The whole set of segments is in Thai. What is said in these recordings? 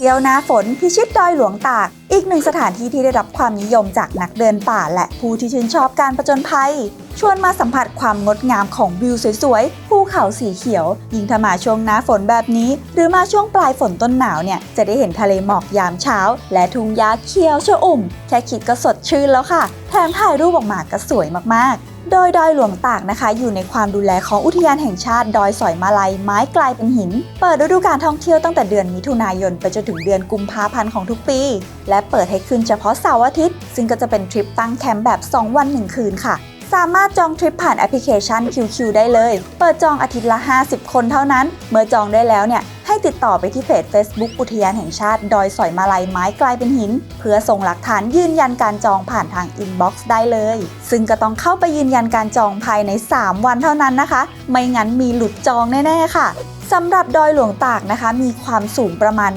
เที่ยวหน้าฝนพิชิตดอยหลวงตาก อีกหนึ่งสถานที่ที่ได้รับความนิยมจากนักเดินป่า และผู้ที่ชื่นชอบการประจนภัย ชวนมาสัมผัสความงดงามของวิวสวยๆ ภูเขาสีเขียว ยิ่งถ้ามาช่วงหน้าฝนแบบนี้ หรือมาช่วงปลายฝนต้นหนาวเนี่ย จะได้เห็นทะเลหมอกยามเช้า และทุ่งหญ้าเขียวชอุ่ม แค่คิดก็สดชื่นแล้วค่ะ แถมถ่ายรูปออกมาก็สวยมากๆ โดยดอยหลวงตากนะคะ อยู่ในความดูแลของอุทยานแห่งชาติดอยสอยมาลัยไม้กลายเป็นหิน เปิดฤดูการท่องเที่ยวตั้งแต่เดือนมิถุนายนไปจนถึงเดือนกุมภาพันธ์ของทุกปี และเปิดให้ขึ้นเฉพาะเสาร์อาทิตย์ ซึ่งก็จะเป็นทริปตั้งแคมป์แบบ 2 วัน 1 คืนค่ะ สามารถจองทริปผ่านแอปพลิเคชัน QQ ได้เลย เปิดจองอาทิตย์ละ 50 คนเท่านั้น เมื่อจองได้แล้วเนี่ย ติดต่อไปที่เพจ Facebook อุทยานแห่งชาติดอยสอยมาลัยไม้กลายเป็นหิน เพื่อส่งหลักฐานยืนยันการจองผ่านทางอินบ็อกซ์ได้เลย ซึ่งก็ต้องเข้าไปยืนยันการจองภายใน 3 วันเท่านั้นนะคะ ไม่งั้นมีหลุดจองแน่ ๆ ค่ะ สำหรับดอยหลวงตากนะคะ มีความสูงประมาณ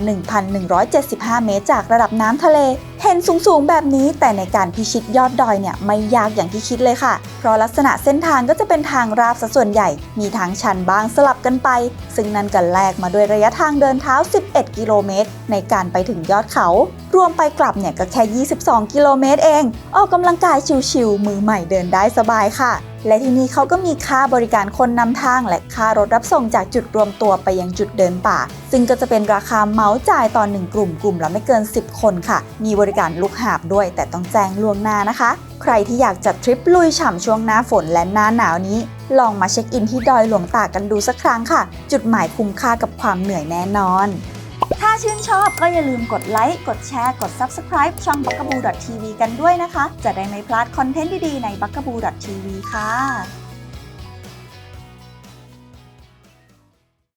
1,175 เมตร จากระดับน้ำทะเล เห็นสูงๆ แบบนี้แต่ในการพิชิตยอดดอยเนี่ยไม่ยากอย่างที่คิดเลยค่ะ เพราะลักษณะเส้นทางก็จะเป็นทางราบซะส่วนใหญ่ มีทางชันบ้างสลับกันไป ซึ่งนั่นก็แลกมาด้วยระยะทางเดินเท้า 11 กิโลเมตร ในการไปถึงยอดเขา รวมไปกลับเนี่ยก็แค่ 22 กิโลเมตรเอง ออกกำลังกายชิวๆมือใหม่เดินได้สบายค่ะ และที่นี่เขาก็มีค่าบริการคนนำทางและค่ารถรับส่งจากจุดรวมตัวไปยังจุดเดินป่า ซึ่งก็จะเป็นราคาเมาจ่ายต่อหนึ่งกลุ่มกลุ่มละไม่เกิน 10 คนค่ะ มีบริการลูกหาบด้วย แต่ต้องแจ้งล่วงหน้านะคะ ใครที่อยากจัดทริปลุยฉ่ำช่วงหน้าฝนและหน้าหนาวนี้ ลองมาเช็คอินที่ดอยหลวงตากันดูสักครั้งค่ะ จุดหมายคุ้มค่ากับความเหนื่อยแน่นอน ถ้าชื่นชอบก็อย่าลืมกดไลค์ กดแชร์ กด Subscribe ช่อง b u g a b o o TV กันด้วยนะคะ จะได้ไม่พลาดคอนเทนต์ดีๆใน b u g a b o o TV ค่ะ